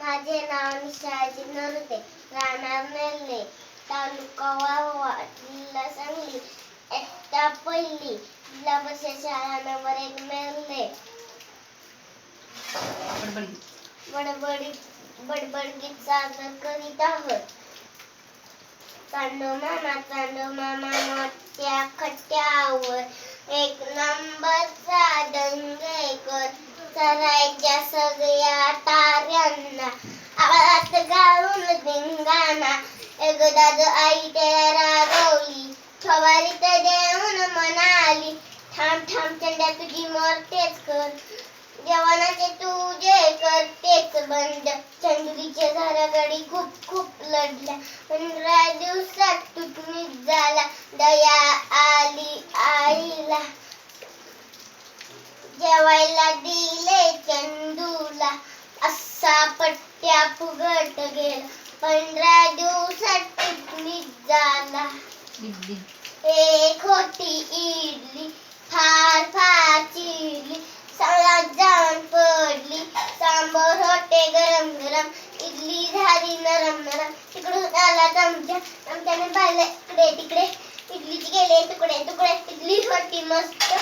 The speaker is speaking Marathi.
माझे नाव निशाजी नरते राहणार नेल्ले तालुका वावा जिल्हा सांगली. एकटा पहिली जिल्हा परिषद शाळा नंबर एक मेल्ले बडबड. बडबडी बडबड गीत सादर करीत आहोत. चांदो मामा चांदो मामा मोठ्या खट्ट्यावर एक नंबरचा दंगेकर चरायच्या सगळ्या ताऱ्यांना आवाजात गाऊन धिंगाणा. एकदा ज आई त्याला रागवली फवारीत देऊन म्हणाली थांब थांब चंड्या तुझी मोरतेच कर. जवानाचे तुझे करतेच बंद. चंद्रीच्या झाडागडी खूप खूप लढल्या. पंधरा दिवसात तुटणीत झाला दया आली आईला. जेवायला दिले पट्ट्या फुगट गेला. पंधरा दिवसात तुटणीत झाला. एक होती इडली. फार फार चिडली. सगळ्यात जाऊन पडली. सांबर होते गरम गरम. इडली झाली नरम नरम. तिकडून आला चमचा. चमच्याने पाहिलं इकडे तिकडे. इडलीचे गेले तुकडे तुकडे. इडली होती मस्त.